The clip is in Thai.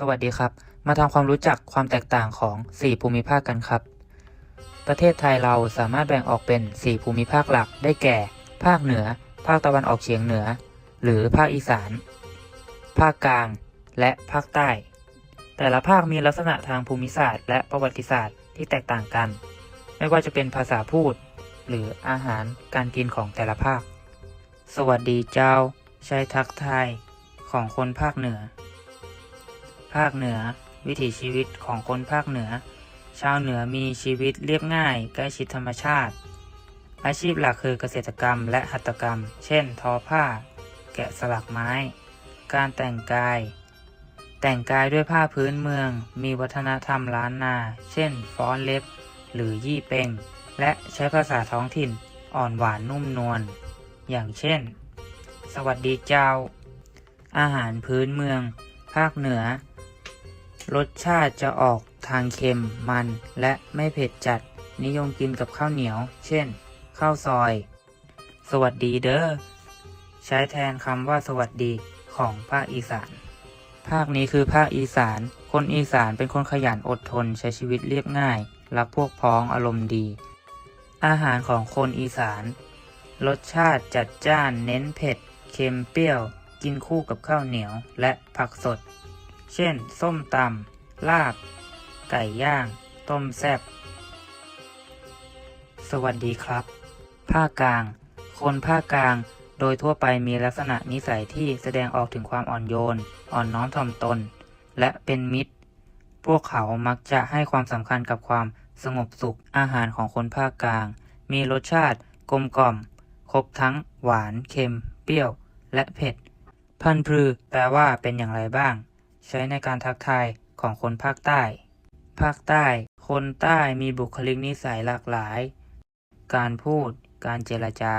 สวัสดีครับ มาทำความรู้จักความแตกต่างของ 4 ภูมิภาคกันครับ ประเทศไทยเราสามารถแบ่งออกเป็น 4 ภูมิภาคหลักได้แก่ ภาคเหนือ ภาคตะวันออกเฉียงเหนือ หรือภาคอีสาน ภาคกลาง และภาคใต้ แต่ละภาคมีลักษณะทางภูมิศาสตร์ และประวัติศาสตร์ที่แตกต่างกัน ไม่ว่าจะเป็นภาษาพูด หรืออาหารการกินของแต่ละภาค สวัสดีเจ้า ใช้ทักทายของคนภาคเหนือ ภาคเหนือ วิถีชีวิตของคนภาคเหนือ ชาวเหนือมีชีวิตเรียบง่าย ใกล้ชิดธรรมชาติ อาชีพหลักคือเกษตรกรรมและหัตถกรรม เช่น ทอผ้า แกะสลักไม้ การแต่งกาย แต่งกายด้วยผ้าพื้นเมือง มีวัฒนธรรมล้านนา เช่น ฟ้อนเล็บ หรือยี่เป่งและใช้ภาษาท้องถิ่นอ่อนหวานนุ่มนวล อย่างเช่น สวัสดีเจ้า อาหารพื้นเมือง ภาคเหนือ รสชาติจะออกทางเค็มมันและไม่เผ็ดจัด นิยมกินกับข้าวเหนียว เช่น ข้าวซอย สวัสดีเด้อ ใช้แทนคำว่าสวัสดีของภาคอีสาน ภาคนี้คือภาคอีสาน คนอีสานเป็นคนขยันอดทนใช้ชีวิตเรียบง่าย รักพวกพ้องอารมณ์ดี อาหารของคนอีสาน รสชาติจัดจ้านเน้นเผ็ด เค็มเปรี้ยว กินคู่กับข้าวเหนียวและผักสด เช่น ส้มตำ ลาบ ไก่ย่าง ต้มแซ่บ สวัสดีครับ ภาคกลาง คนภาคกลางโดยทั่วไปมีลักษณะนิสัยที่แสดงออกถึงความอ่อนโยน อ่อนน้อมถ่อมตน และเป็นมิตร พวกเขามักจะให้ความสำคัญกับความสงบสุขอาหารของคนภาคกลาง มีรสชาติกลมกล่อม ครบทั้งหวาน เค็ม เปรี้ยว และเผ็ด พันธุ์พรือแปลว่าเป็นอย่างไรบ้าง ใช้ในการทักทายของคนภาคใต้ ภาคใต้ คนใต้มีบุคลิกนิสัยหลากหลาย การพูด การเจรจา